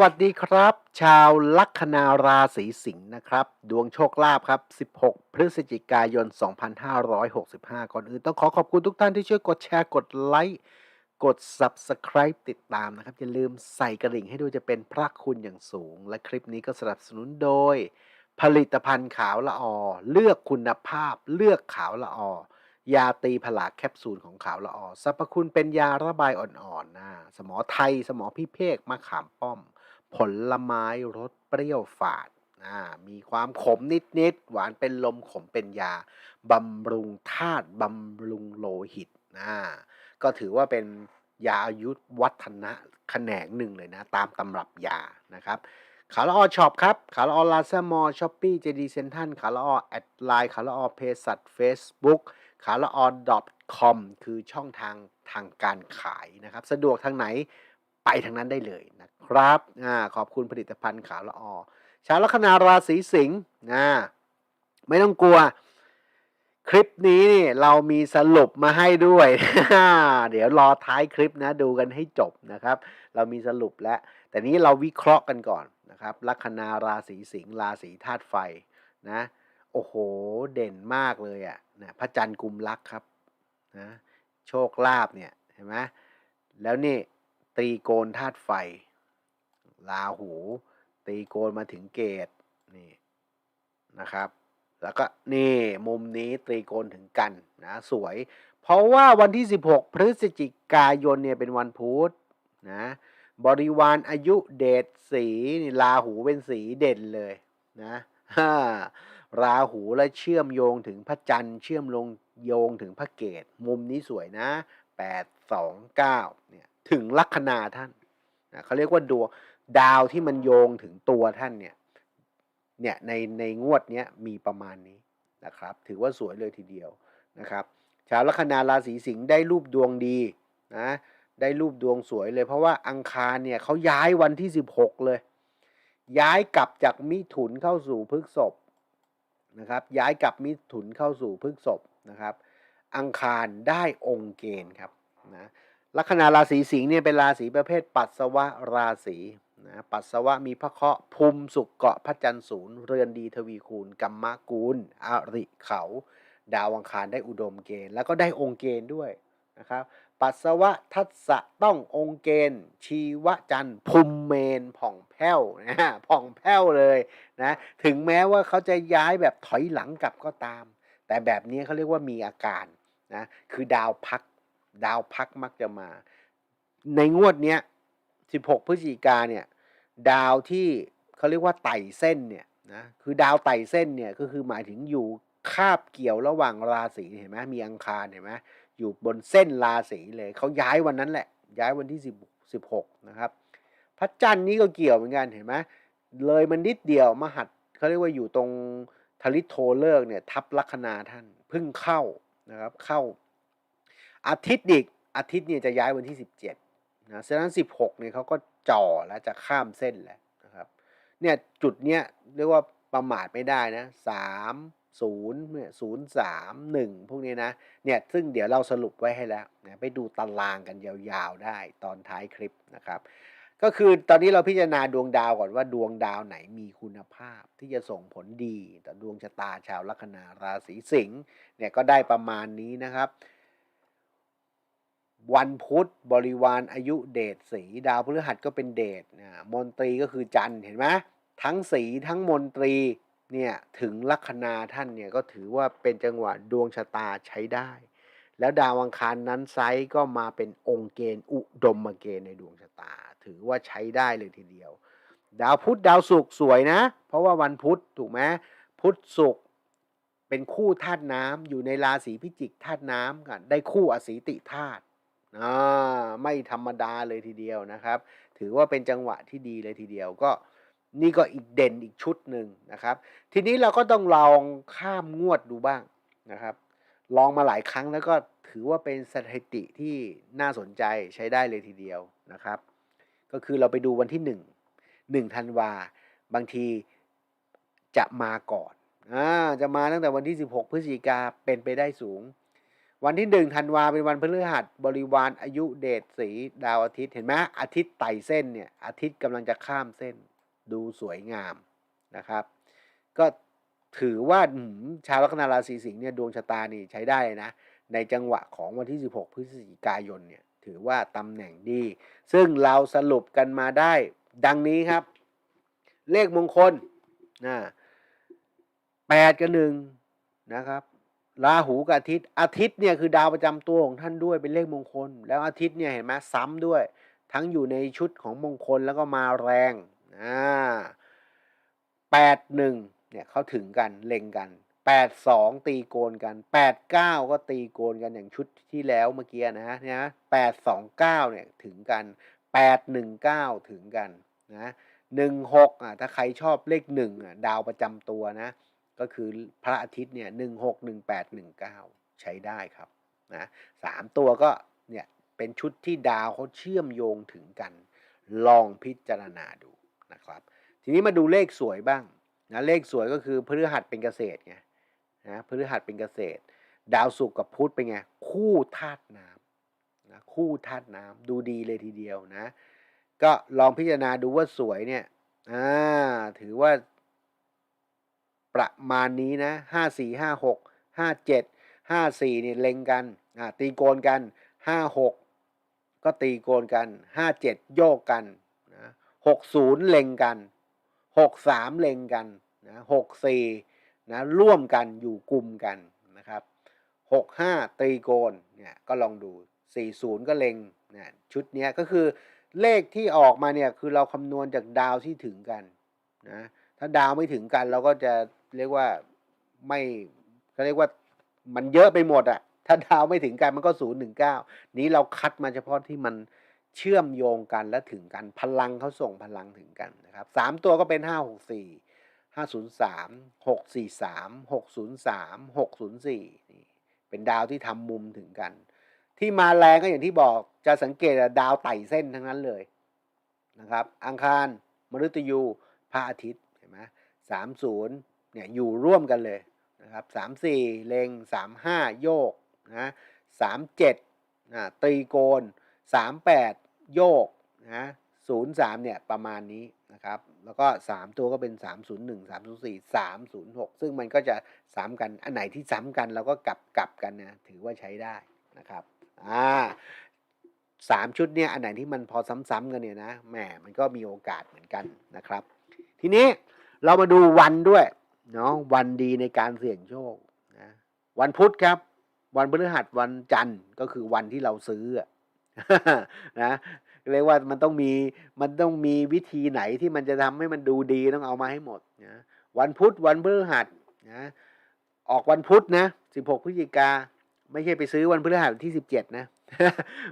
วัสดีครับ ชาวลัคนาราศีสิงห์นะครับ ดวงโชคลาภครับ 16 พฤศจิกายน 2565 ก่อนอื่นต้องขอขอบคุณทุกท่านที่ช่วยกดแชร์กดไลค์กด Subscribe ติดตามนะครับ อย่าลืมใส่กระดิ่งให้ด้วยจะเป็นพระคุณอย่างสูง และคลิปนี้ก็สนับสนุนโดย ผลิตภัณฑ์ขาวละออ เลือกคุณภาพ เลือกขาวละออยาตีผลาแคปซูลของขาวละออสรรพคุณเป็นยาระบายอ่อนๆนะสมอไทย สมอพิเภกมะขามป้อม ผลไม้รสเปรี้ยวฝาดมีความขมนิดๆ หวานเป็นลมขมเป็นยา บำรุงธาตุบำรุงโลหิตนะก็ถือว่าเป็นยาอายุวัฒนะแขนงหนึ่งเลยนะ ตามตำรับยานะครับขาละออช็อปครับ ขาละออลาซามอช้อปปี้เจดีเซนทันขาละออแอดไลน์ขาละออเพสัตเฟซบุ๊กขาละออ .com คือช่องทางทางการขายนะครับ สะดวกทางไหน ไปทางนั้นได้เลยนะครับอขอบคุณผลิตภัณฑ์ขาละออชาวลัคนาราศีสิงห์นะไม่ต้องกลัว คลิปนี้นี่เรามีสรุปมาให้ด้วย เดี๋ยวรอท้ายคลิปนะ ดูกันให้จบนะครับ เรามีสรุปแล้ว แต่นี้เราวิเคราะห์กันก่อนนะครับลัคนาราศีสิงห์ราศีธาตุไฟนะโอ้โห เด่นมากเลยอะ่ะนะพระจันทร์กุมรักครับนะโชคลาภเนี่ยเห็นไหมแล้วนี่ ตรีโกณธาตุไฟราหู ตีโกนมาถึงเกตนี่นะครับ แล้วก็นี่มุมนี้ตรีโกนถึงกันนะสวย เพราะว่าวันที่ 16 พฤศจิกายนเนี่ยเป็นวันพุธนะบริวารอายุเดชสีนี่ราหูเป็นสีเด่นเลยนะฮ่าราหูและเชื่อมโยงถึงพระจันทร์เชื่อมลงโยงถึงพระเกตมุมนี้สวยนะ 8 2 9เนี่ย ถึงลัคนาท่านนะเขาเรียกว่าดวงดาวที่มันโยงถึงตัวท่านเนี่ยเนี่ยในในงวดเนี้ยมีประมาณนี้นะครับ ถือว่าสวยเลยทีเดียวนะครับชาวลัคนาราศีสิงห์ได้รูปดวงดีนะได้รูปดวงสวยเลย เพราะว่าอังคารเนี่ยเขาย้ายวันที่ 16 เลย ย้ายกลับจากมิถุนเข้าสู่พฤกษภนะครับ ย้ายกลับมิถุนเข้าสู่พฤกษภนะครับ อังคารได้องค์เกณฑ์ครับนะ ลัคนาราศีสิงห์เนี่ยเป็นราศีประเภทปัสสาวะราศีนะปัสสาวะมีพระเคราะห์ภูมิสุขเกาะพระจันทร์ศูนย์เรือนดีทวีคูณกัมมะกูลอริเขา ดาวอังคารได้อุดมเกณฑ์ แล้วก็ได้องค์เกณฑ์ด้วยนะครับปัสสาวะทัศะต้ององค์เกณฑ์ ชีวจันทร์ภูมิเมนผ่องแผ้วนะผ่องแผ้วเลยนะถึงแม้ว่าเขาจะย้ายแบบถอยหลังกลับก็ตาม แต่แบบนี้เขาเรียกว่ามีอาการนะคือดาวพัก ดาวพักมักจะมา ในงวดเนี้ย 16 พฤศจิกาเนี่ย ดาวที่เขาเรียกว่าไต่เส้นเนี่ยนะคือดาวไต่เส้นเนี่ยก็คือหมายถึงอยู่คาบเกี่ยวระหว่างราศีเห็นไหมมีอังคารเห็นไหมอยู่บนเส้นราศีเลยเขาย้ายวันนั้นแหละ ย้ายวันที่10 16นะครับพระจันทร์นี่ก็เกี่ยวเหมือนกันเห็นไหมเลยมันนิดเดียวมหัดเขาเรียกว่าอยู่ตรงทลิโทเลิกเนี่ยทับลัคนาท่านเพิ่งเข้านะครับเข้า อาทิตย์อีกอาทิตย์เนี่ยจะย้ายวันที่ 17นะฉะนั้น 16เนี่ยเขาก็จ่อแล้วจะข้ามเส้นแล้วนะครับเนี่ยจุดเนี้ยเรียกว่าประมาทไม่ได้นะสามศูนย์เนี่ยศูนย์สามหนึ่งพวกนี้นะเนี่ยซึ่งเดี๋ยวเราสรุปไว้ให้แล้วนะไปดูตารางกันยาวๆได้ตอนท้ายคลิปนะครับ ก็คือตอนนี้เราพิจารณาดวงดาวก่อนว่าดวงดาวไหนมีคุณภาพที่จะส่งผลดี ต่อดวงชะตาชาวลัคนาราศีสิงห์เนี่ยก็ได้ประมาณนี้นะครับ วันพุธบริวารอายุเดชสีดาวพฤหัสก็เป็นเดชนะมนตรีก็คือจันทร์เห็นไหมทั้งสีทั้งมนตรีเนี่ยถึงลัคนาท่านเนี่ยก็ถือว่าเป็นจังหวะดวงชะตาใช้ได้ แล้วดาวอังคารนั้นไซส์ก็มาเป็นองค์เกณฑ์อุดมเกณฑ์ในดวงชะตา ถือว่าใช้ได้เลยทีเดียว ดาวพุธดาวศุกร์สวยนะ เพราะว่าวันพุธถูกไหมพุธศุกร์เป็นคู่ธาตุน้ำอยู่ในราศีพิจิกธาตุน้ำกันได้คู่อสีติธาตุ อ่าไม่ธรรมดาเลยทีเดียวนะครับ ถือว่าเป็นจังหวะที่ดีเลยทีเดียวก็นี่ก็อีกเด่นอีกชุดหนึ่งนะครับ ทีนี้เราก็ต้องลองข้ามงวดดูบ้างนะครับ ลองมาหลายครั้งแล้วก็ถือว่าเป็นสถิติที่น่าสนใจใช้ได้เลยทีเดียวนะครับ ก็คือเราไปดูวันที่หนึ่งหนึ่งธันวา บางทีจะมาก่อนอ่าจะมาตั้งแต่วันที่ 16 พฤศจิกาเป็นไปได้สูง วันที่หนึ่งธันวาเป็นวันพฤหัสบริวารอายุเดชสีดาวอาทิตย์เห็นไหมอาทิตย์ไต่เส้นเนี่ยอาทิตย์กำลังจะข้ามเส้น ดูสวยงามนะครับ ก็ถือว่าชาวลัคนาราศีสิงห์เนี่ยดวงชะตานี่ใช้ได้นะ ในจังหวะของวันที่ 16 พฤศจิกายนเนี่ยถือว่าตำแหน่งดี ซึ่งเราสรุปกันมาได้ดังนี้ครับ เลขมงคลนะแปดกับหนึ่งนะครับ ราหูกับอาทิตย์อาทิตย์เนี่ยคือดาวประจำตัวของท่านด้วยเป็นเลขมงคล แล้วอาทิตย์เนี่ยเห็นไหมซ้ำด้วย ทั้งอยู่ในชุดของมงคลแล้วก็มาแรงอ่าแปดหนึ่งเนี่ยเขาถึงกันเล็งกันแปดสองตีโกนกันแปดเก้าก็ตีโกนกันอย่างชุดที่แล้วเมื่อกี้นะเนะแปดสองเก้าเนี่ยถึงกันแปดหนึ่งเก้าถึงกันนะหนึ่งหกอะถ้าใครชอบเลขหนึ่งอะดาวประจำตัวนะ ก็คือพระอาทิตย์เนี่ยหนึ่งหกหนึ่งแปดหนึ่งเก้าใช้ได้ครับนะสามตัวก็เนี่ยเป็นชุดที่ดาวเขาเชื่อมโยงถึงกัน ลองพิจารณาดูนะครับ ทีนี้มาดูเลขสวยบ้างนะเลขสวยก็คือพฤหัสเป็นเกษตรไงนะพฤหัสเป็นเกษตร ดาวศุกร์กับพุธเป็นไงคู่ธาตุน้ำนะคู่ธาตุน้ำดูดีเลยทีเดียวนะ ก็ลองพิจารณาดูว่าสวยเนี่ยอ่าถือว่า ประมาณนี้นะห้าสี่ห้าหกห้าเจ็ดห้าสี่เนี่ยเล็งกันตีโกนกันห้าหกก็ตีโกนกันห้าเจ็ดโยกกันนะหกศูนย์เล็งกันหกสามเล็งกันนะหกสี่นะร่วมกันอยู่กลุ่มกันนะครับหกห้าตีโกนเนี่ยก็ลองดูสี่ศูนย์ก็เล็งเนี่ยชุดนี้ก็คือเลขที่ออกมาเนี่ยคือเราคำนวณจากดาวที่ถึงกันนะถ้าดาวไม่ถึงกันเราก็จะ เรียกว่าไม่เขาเรียกว่ามันเยอะไปหมดอะถ้าดาวไม่ถึงกันมันก็ศูนย์หนึ่งเก้านี้เราคัดมาเฉพาะที่มันเชื่อมโยงกันและถึงกันพลังเขาส่งพลังถึงกันนะครับสามตัวก็เป็นห้าหกสี่ห้าศูนย์สามหกสี่สามหกศูนย์สามหกศูนย์สี่นี่เป็นดาวที่ทำมุมถึงกัน ที่มาแรงก็อย่างที่บอกจะสังเกตดาวไต่เส้นทั้งนั้นเลยนะครับ อังคารมฤตยูพระอาทิตย์เห็นไหมสามศูนย์ เนี่ยอยู่ร่วมกันเลยนะครับสามสี่เลงสามห้าโยกนะสามเจ็ดนะตรีโกนสามแปดโยกนะศูนย์สามเนี่ยประมาณนี้นะครับ แล้วก็สามตัวก็เป็นสามศูนย์หนึ่งสามศูนย์สี่สามศูนย์หกซึ่งมันก็จะซ้ำกัน อันไหนที่ซ้ำกันเราก็กลับกลับกันนะถือว่าใช้ได้นะครับอ่าสามชุดเนี่ยอันไหนที่มันพอซ้ำๆกันเนี่ยนะแหมมันก็มีโอกาสเหมือนกันนะครับ ทีนี้เรามาดูวันด้วย เนาะวันดีในการเสี่ยงโชคนะวันพุธครับ วันพฤหัสวันจันทร์ก็คือวันที่เราซื้อนะเรียกว่ามันต้องมีมันต้องมีวิธีไหนที่มันจะทำให้มันดูดีต้องเอามาให้หมดนะวันพุธวันพฤหัสนะออกวันพุธนะ16พฤศจิกาไม่ใช่ไปซื้อวันพฤหัสที่17นะ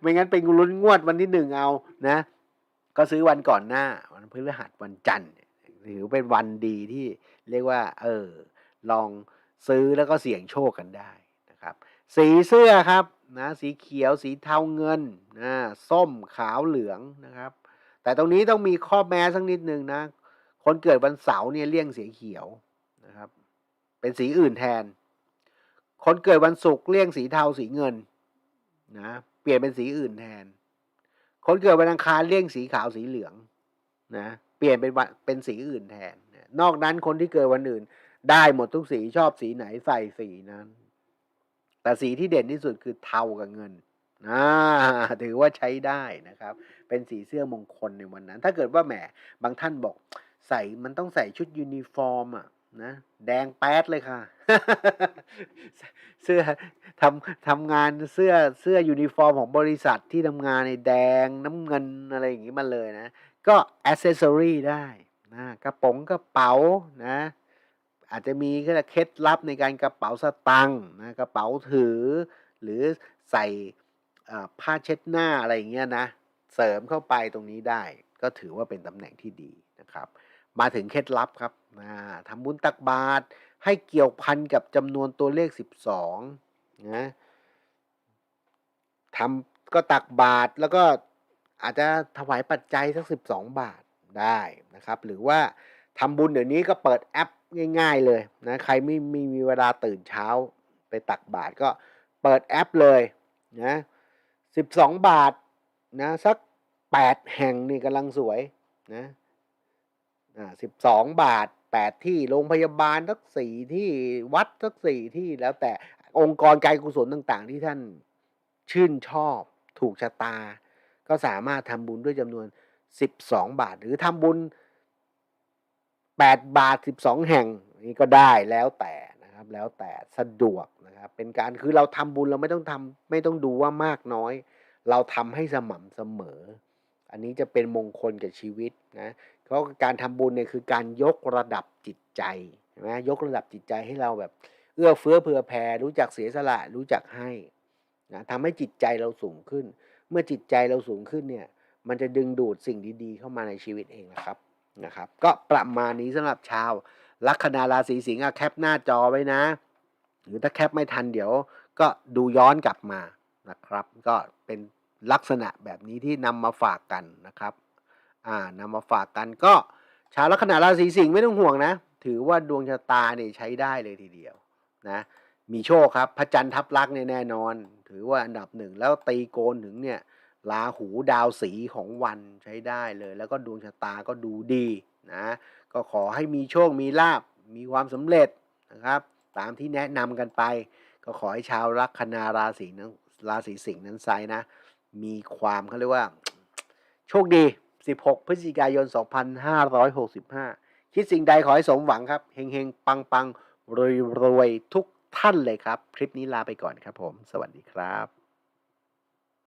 ไม่งั้นเป็นลุ้นงวดวันที่หนึ่งเอานะ ก็ซื้อวันก่อนหน้า วันพฤหัสวันจันทร์ถือเป็นวันดีที่ เรียกว่าเออลองซื้อแล้วก็เสี่ยงโชคกันได้นะครับ สีเสื้อครับนะสีเขียวสีเทาเงินนะส้มขาวเหลืองนะครับ แต่ตรงนี้ต้องมีข้อแม้สักนิดนึงนะ คนเกิดวันเสาร์เนี่ยเลี่ยงสีเขียวนะครับ เป็นสีอื่นแทน คนเกิดวันศุกร์เลี่ยงสีเทาสีเงินนะเปลี่ยนเป็นสีอื่นแทน คนเกิดวันอังคารเลี่ยงสีขาวสีเหลืองนะเปลี่ยนเป็นวันเป็นสีอื่นแทน นอกนั้นคนที่เกิดวันอื่น ได้หมดทุกสีชอบสีไหนใส่สีนั้น แต่สีที่เด่นที่สุดคือเทากับเงินอ่าถือว่าใช้ได้นะครับ เป็นสีเสื้อมงคลในวันนั้น ถ้าเกิดว่าแหมบางท่านบอก ใส่มันต้องใส่ชุดยูนิฟอร์มอะนะแดงแป๊ดเลยค่ะ เสื้อทำทำงานเสื้อเสื้อยูนิฟอร์มของบริษัทที่ทำงานในแดงน้ำเงินอะไรอย่างนี้มาเลยนะ ก็แอ c เซสซอรีได้ นะกระป๋องกระเป๋านะอาจจะมีเคล็ดลับในการกระเป๋าสตังค์นะกระเป๋าถือ หรือใส่ผ้าเช็ดหน้าอะไรอย่างเงี้ยนะเสริมเข้าไปตรงนี้ได้ ก็ถือว่าเป็นตำแหน่งที่ดีนะครับ มาถึงเคล็ดลับครับทำบุญตักบาตรให้เกี่ยวพันกับจำนวนตัวเลข 12นะทำก็ตักบาตรแล้วก็อาจจะถวายปัจจัยสัก 12 บาท ได้นะครับ หรือว่าทำบุญเดี๋ยวนี้ก็เปิดแอปง่าย ๆเลยนะใครไม่มีมีเวลาตื่นเช้าไปตักบาตรก็เปิดแอปเลยนะ12บสองบาทนะสัก8แห่งนี่กำลังสวยนะอ่า12บาท8ที่โรงพยาบาลสักสี่ที่วัดสักสี่ที่แล้วแต่องค์กรการกุศลต่างๆ ที่ท่านชื่นชอบถูกชะตา ก็สามารถทำบุญด้วยจำนวน 12 บาท หรือทำบุญ 8 บาท 12 แห่งนี่ก็ได้แล้วแต่นะครับ แล้วแต่สะดวกนะครับ เป็นการคือเราทำบุญเราไม่ต้องทำไม่ต้องดูว่ามากน้อย เราทำให้สม่ำเสมอ อันนี้จะเป็นมงคลกับชีวิตนะเพราะการทำบุญเนี่ยคือการยกระดับจิตใจใช่ไหมยกระดับจิตใจให้เราแบบ เอื้อเฟื้อเผื่อแผ่รู้จักเสียสละรู้จักให้นะทำให้จิตใจเราสูงขึ้น เมื่อจิตใจเราสูงขึ้นเนี่ย มันจะดึงดูดสิ่งดีๆ เข้ามาในชีวิตเองนะครับนะครับ ก็ประมาณนี้สำหรับชาว ลัคนาราศีสิงห์อะแคปหน้าจอไว้นะ หรือถ้าแคปไม่ทันเดี๋ยว ก็ดูย้อนกลับมานะครับ ก็เป็นลักษณะแบบนี้ที่นำมาฝากกันนะครับอ่านำมาฝากกันก็ชาวลัคนาราศีสิงห์ไม่ต้องห่วงนะ ถือว่าดวงชะตาเนี่ยใช้ได้เลยทีเดียวนะมีโชคครับพระจันทร์ทับลักษณ์เนี่ยแน่นอน ถือว่าอันดับหนึ่งแล้วตีโกนถึงเนี่ย ราหูดาวสีของวันใช้ได้เลย แล้วก็ดวงชะตาก็ดูดีนะก็ขอให้มีโชคมีลาบมีความสำเร็จนะครับ ตามที่แนะนำกันไป ก็ขอให้ชาวลัคนาราศีนั้นราศีสิงห์นั้นไซนะ มีความเขาเรียกว่า โชคดี 16 พฤศจิกายน 2565 คิดสิ่งใดขอให้สมหวังครับ เฮงๆ ปังๆ รวยๆ ทุกท่านเลยครับ คลิปนี้ลาไปก่อนครับผม สวัสดีครับ